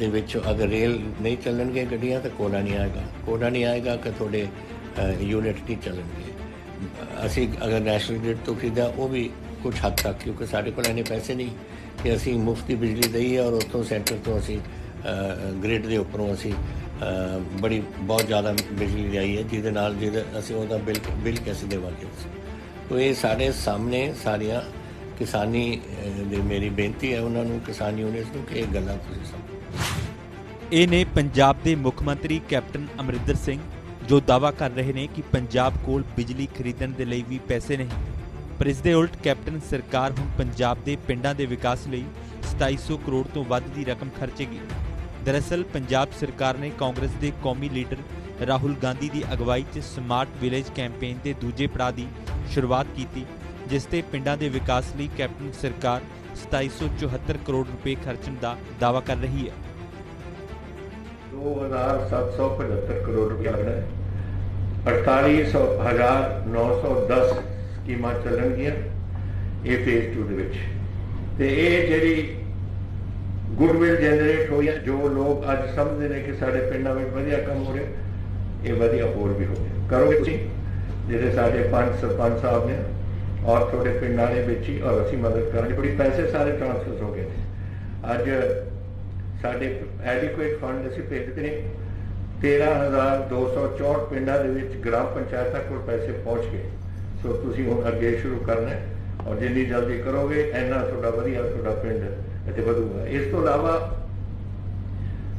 ਦੇ ਵਿੱਚ ਅਗਰ ਰੇਲ ਨਹੀਂ ਚੱਲਣਗੇ ਗੱਡੀਆਂ ਤਾਂ ਕੋਲਾ ਨਹੀਂ ਆਏਗਾ। ਕੋਲਾ ਨਹੀਂ ਆਏਗਾ ਕਿ ਤੁਹਾਡੇ ਯੂਨਿਟ ਨਹੀਂ ਚੱਲਣਗੇ। ਅਸੀਂ ਅਗਰ ਨੈਸ਼ਨਲ ਗ੍ਰਿਡ ਤੋਂ ਖਰੀਦਾ ਉਹ ਵੀ ਕੁਝ ਹੱਦ ਤੱਕ ਕਿਉਂਕਿ ਸਾਡੇ ਕੋਲ ਇੰਨੇ ਪੈਸੇ ਨਹੀਂ ਕਿ ਅਸੀਂ ਮੁਫਤੀ ਬਿਜਲੀ ਦਈਏ ਔਰ ਉੱਥੋਂ ਸੈਂਟਰ ਤੋਂ ਅਸੀਂ ਗ੍ਰਿਡ ਦੇ ਉੱਪਰੋਂ ਅਸੀਂ ਬੜੀ ਬਹੁਤ ਜ਼ਿਆਦਾ ਬਿਜਲੀ ਲਿਆਈ ਹੈ ਜਿਹਦੇ ਨਾਲ ਜਿਹਦੇ ਅਸੀਂ ਉਹਦਾ ਬਿੱਲ ਬਿੱਲ ਕਿਵੇਂ ਦੇਵਾਂਗੇ ਤੋ ਇਹ ਸਾਡੇ ਸਾਹਮਣੇ ਸਾਰੀਆਂ ਕਿਸਾਨੀ ਅ, ਦੀ ਮੇਰੀ ਬੇਨਤੀ ਹੈ ਉਹਨਾਂ ਨੂੰ ਕਿਸਾਨ ਯੂਨੀਅਨਸ ਨੂੰ ਕਿ ਇਹ ਗੱਲਾਂ ਤੁਸੀਂ ਸਮਝੋ। ਇਹ ਨੇ ਪੰਜਾਬ ਦੇ ਮੁੱਖ ਮੰਤਰੀ ਕੈਪਟਨ ਅਮਰਿੰਦਰ ਸਿੰਘ ਜੋ ਦਾਅਵਾ ਕਰ ਰਹੇ ਨੇ ਕਿ ਪੰਜਾਬ ਕੋਲ ਬਿਜਲੀ ਖਰੀਦਣ ਦੇ ਲਈ ਵੀ ਪੈਸੇ ਨਹੀਂ। ਪਰ ਇਸ ਦੇ ਉਲਟ ਕੈਪਟਨ ਸਰਕਾਰ ਹੁਣ ਪੰਜਾਬ ਦੇ ਪਿੰਡਾਂ ਦੇ ਵਿਕਾਸ ਲਈ 2700 ਕਰੋੜ ਤੋਂ ਵੱਧ ਦੀ ਰਕਮ ਖਰਚੇਗੀ। ਦਰਅਸਲ, ਪੰਜਾਬ ਸਰਕਾਰ ਨੇ ਕਾਂਗਰਸ ਦੇ ਕੌਮੀ ਲੀਡਰ ਰਾਹੁਲ ਗਾਂਧੀ ਦੀ ਅਗਵਾਈ 'ਚ ਸਮਾਰਟ ਵਿਲੇਜ ਕੈਂਪੇਨ ਦੇ ਦੂਜੇ ਪੜਾਅ ਦੀ ਸ਼ੁਰੂਆਤ ਕੀਤੀ, ਜਿਸ ਤੇ ਪਿੰਡਾਂ ਦੇ ਵਿਕਾਸ ਲਈ ਕੈਪਟਨ ਸਰਕਾਰ 2774 ਕਰੋੜ ਰੁਪਏ ਖਰਚਣ ਦਾ ਦਾਅਵਾ ਕਰ ਰਹੀ ਹੈ। 2775 ਕਰੋੜ ਰੁਪਏ ਲੱਗਣਾ ਹੈ 48910 ਸਕੀਮਾਂ ਚੱਲਣਗੀਆਂ ਇਹ ਫੇਜ਼ 2 ਦੇ ਵਿੱਚ ਤੇ ਇਹ ਜਿਹੜੀ ਗੁੱਡਵਿਲ ਜਨਰੇਟ ਹੋਈ ਹੈ ਜੋ ਲੋਕ ਅੱਜ ਸਮਝਦੇ ਨੇ ਕਿ ਸਾਡੇ ਪਿੰਡਾਂ ਵਿੱਚ ਵਧੀਆ ਕੰਮ ਹੋ ਰਿਹਾ ਇਹ ਵਧੀਆ ਹੋਰ ਵੀ ਹੋ ਰਿਹਾ ਕਰੋਗੇ ਤੁਸੀਂ ਜਿਹੜੇ ਸਾਡੇ ਪੰਜ ਸਰਪੰਚ ਸਾਹਿਬ ਨੇ ਔਰ ਤੁਹਾਡੇ ਪਿੰਡਾਂ ਦੇ ਵਿੱਚ ਹੀ ਔਰ ਅਸੀਂ ਮਦਦ ਕਰਾਂਗੇ ਬੜੀ ਪੈਸੇ ਸਾਰੇ ਟ੍ਰਾਂਸਫਰ ਹੋ ਗਏ ਨੇ ਅੱਜ ਸਾਡੇ ਐਡਿਕੁਏਟ ਫੰਡ ਅਸੀਂ ਭੇਜਦੇ ਨੇ 13264 ਪਿੰਡਾਂ ਦੇ ਵਿੱਚ ਗ੍ਰਾਮ ਪੰਚਾਇਤਾਂ ਕੋਲ ਪੈਸੇ ਪਹੁੰਚ ਗਏ। ਸੋ ਤੁਸੀਂ ਹੁਣ ਅੱਗੇ ਸ਼ੁਰੂ ਕਰਨਾ ਔਰ ਜਿੰਨੀ ਜਲਦੀ ਕਰੋਗੇ, ਇੰਨਾ ਤੁਹਾਡਾ ਵਧੀਆ ਤੁਹਾਡਾ ਪਿੰਡ ਇੱਥੇ ਵਧੂਗਾ। ਇਸ ਤੋਂ ਇਲਾਵਾ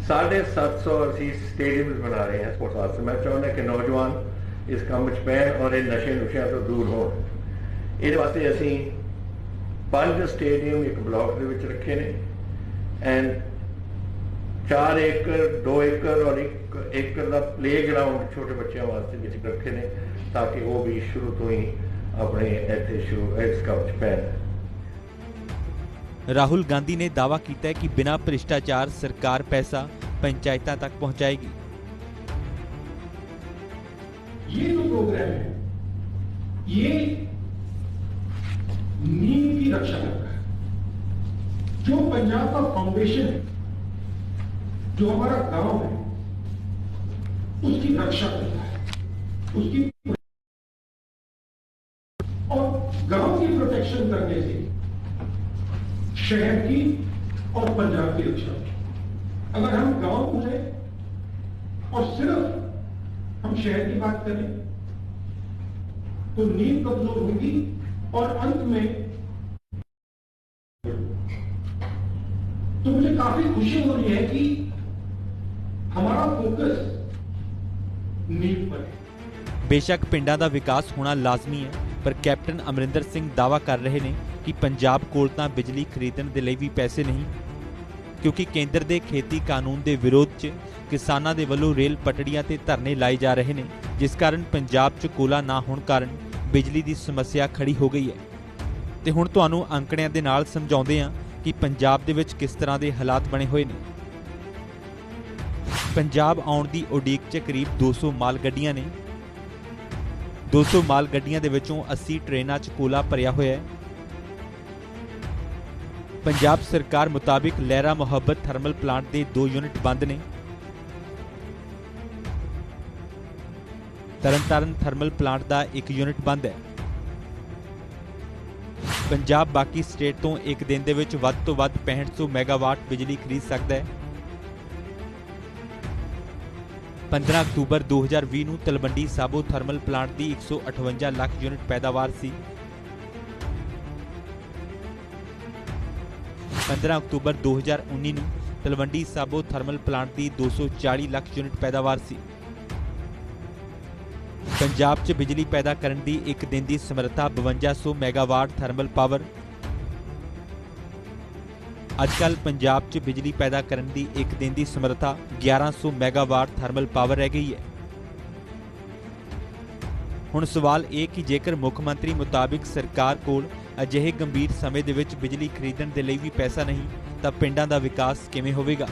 750 ਅਸੀਂ ਸਟੇਡੀਅਮਸ ਬਣਾ ਰਹੇ ਹਾਂ ਸਪੋਰਟਸ ਵਾਸਤੇ ਮੈਂ ਚਾਹੁੰਦਾ ਕਿ ਨੌਜਵਾਨ ਇਸ ਕੰਮ ਵਿੱਚ ਪੈਣ ਔਰ ਇਹ ਨਸ਼ੇ ਨੁਸ਼ਿਆਂ ਤੋਂ ਦੂਰ ਹੋਣ। ਇਹਦੇ ਵਾਸਤੇ ਅਸੀਂ ਪੰਜ ਸਟੇਡੀਅਮ ਇੱਕ ਬਲਾਕ ਦੇ ਵਿੱਚ ਰੱਖੇ ਨੇ। ਐਂਡ 4 ਏਕੜ 2 ਏਕੜ ਔਰ 1 ਏਕੜ ਦਾ ਪਲੇਗਰਾਉਂਡ ਛੋਟੇ ਬੱਚਿਆਂ ਵਾਸਤੇ ਵਿੱਚ ਰੱਖੇ ਨੇ ਤਾਂ ਕਿ ਉਹ ਵੀ ਸ਼ੁਰੂ ਤੋਂ ਹੀ ਆਪਣੇ ਇੱਥੇ ਸ਼ੁਰੂ ਇਸ ਕੰਮ 'ਚ ਪੈਣ ਰਾਹੁਲ ਗਾਂਧੀ ਨੇ ਦਾਅਵਾ ਕੀਤਾ ਹੈ ਕਿ ਬਿਨਾਂ ਭ੍ਰਿਸ਼ਟਾਚਾਰ ਸਰਕਾਰ ਪੈਸਾ ਪੰਚਾਇਤਾਂ ਤੱਕ ਪਹੁੰਚਾਏਗੀ ये जो प्रोग्राम है ये नींव की रक्षा करता है जो पंजाब का फाउंडेशन है जो हमारा गाँव है, उसकी रक्षा करता है। उसकी और गाँव की प्रोटेक्शन करने से शहर की और पंजाब की रक्षा अगर हम गाँव बोले और सिर्फ़ हम शहर की बात करें तो नींद कमज़ोर होगी और अंत में तो मुझे काफ़ी खुशी हो रही है कि हमारा फोकस नींद पर है ਬੇਸ਼ੱਕ ਪਿੰਡਾਂ ਦਾ ਵਿਕਾਸ ਹੋਣਾ ਲਾਜ਼ਮੀ ਹੈ ਪਰ ਕੈਪਟਨ ਅਮਰਿੰਦਰ ਸਿੰਘ ਦਾਅਵਾ ਕਰ ਰਹੇ ਨੇ ਕਿ ਪੰਜਾਬ ਕੋਲ ਤਾਂ ਬਿਜਲੀ ਖਰੀਦਣ ਦੇ ਲਈ ਵੀ ਪੈਸੇ ਨਹੀਂ ਕਿਉਂਕਿ ਕੇਂਦਰ ਦੇ ਖੇਤੀ ਕਾਨੂੰਨ ਦੇ ਵਿਰੋਧ 'ਚ ਕਿਸਾਨਾਂ ਦੇ ਵੱਲੋਂ ਰੇਲ ਪਟੜੀਆਂ ਤੇ ਧਰਨੇ ਲਾਏ ਜਾ ਰਹੇ ਨੇ ਜਿਸ ਕਾਰਨ ਪੰਜਾਬ 'ਚ ਕੋਲਾ ਨਾ ਹੋਣ ਕਾਰਨ ਬਿਜਲੀ ਦੀ ਸਮੱਸਿਆ ਖੜੀ ਹੋ ਗਈ ਹੈ ਤੇ ਹੁਣ ਤੁਹਾਨੂੰ ਅੰਕੜਿਆਂ ਦੇ ਨਾਲ ਸਮਝਾਉਂਦੇ ਹਾਂ ਕਿ ਪੰਜਾਬ ਦੇ ਵਿੱਚ ਕਿਸ ਤਰ੍ਹਾਂ ਦੇ ਹਾਲਾਤ ਬਣੇ ਹੋਏ ਨੇ ਪੰਜਾਬ ਆਉਣ ਦੀ ਉਡੀਕ 'ਚ ਕਰੀਬ 200 ਮਾਲ ਗੱਡੀਆਂ ਨੇ। 200 ਮਾਲ ਗੱਡੀਆਂ ਦੇ ਵਿੱਚੋਂ 80 ਟ੍ਰੇਨਾਂ 'ਚ ਕੋਲਾ ਭਰਿਆ ਹੋਇਆ ਹੈ। ਪੰਜਾਬ ਸਰਕਾਰ ਮੁਤਾਬਿਕ ਲਹਿਰਾ ਮੁਹੱਬਤ ਥਰਮਲ ਪਲਾਂਟ ਦੇ 2 ਯੂਨਿਟ ਬੰਦ ਨੇ। ਤਰਨਤਾਰਨ ਥਰਮਲ ਪਲਾਂਟ ਦਾ 1 ਯੂਨਿਟ ਬੰਦ ਹੈ। ਪੰਜਾਬ ਬਾਕੀ ਸਟੇਟ ਤੋਂ ਇੱਕ ਦਿਨ ਦੇ ਵਿੱਚ ਵੱਧ ਤੋਂ ਵੱਧ 6500 ਮੈਗਾਵਾਟ ਬਿਜਲੀ ਖਰੀਦ ਸਕਦਾ ਹੈ। 15 ਅਕਤੂਬਰ 2020 ਨੂੰ ਤਲਵੰਡੀ ਸਾਬੋ ਥਰਮਲ ਪਲਾਂਟ ਦੀ 158 ਲੱਖ ਯੂਨਿਟ ਪੈਦਾਵਾਰ ਸੀ। 15 ਅਕਤੂਬਰ 2019 ਨੂੰ ਤਲਵੰਡੀ ਸਾਬੋ ਥਰਮਲ ਪਲਾਂਟ ਦੀ 240 ਲੱਖ ਯੂਨਿਟ ਪੈਦਾਵਾਰ ਸੀ। ਪੰਜਾਬ 'ਚ ਬਿਜਲੀ ਪੈਦਾ ਕਰਨ ਦੀ ਇੱਕ ਦਿਨ ਦੀ ਸਮਰੱਥਾ 5200 ਮੈਗਾਵਾਟ ਥਰਮਲ ਪਾਵਰ ਅੱਜਕੱਲ ਪੰਜਾਬ 'ਚ ਬਿਜਲੀ ਪੈਦਾ ਕਰਨ ਦੀ ਇੱਕ ਦਿਨ ਦੀ ਸਮਰੱਥਾ 1100 ਮੈਗਾਵਾਟ ਥਰਮਲ ਪਾਵਰ ਰਹਿ ਗਈ ਹੈ। ਹੁਣ ਸਵਾਲ ਇਹ ਕਿ ਜੇਕਰ ਮੁੱਖ ਮੰਤਰੀ ਮੁਤਾਬਿਕ ਸਰਕਾਰ ਕੋਲ ਅਜਿਹੇ ਗੰਭੀਰ ਸਮੇਂ ਦੇ ਵਿੱਚ ਬਿਜਲੀ ਖਰੀਦਣ ਦੇ ਲਈ ਵੀ ਪੈਸਾ ਨਹੀਂ, ਤਾਂ ਪਿੰਡਾਂ ਦਾ ਵਿਕਾਸ ਕਿਵੇਂ ਹੋਵੇਗਾ?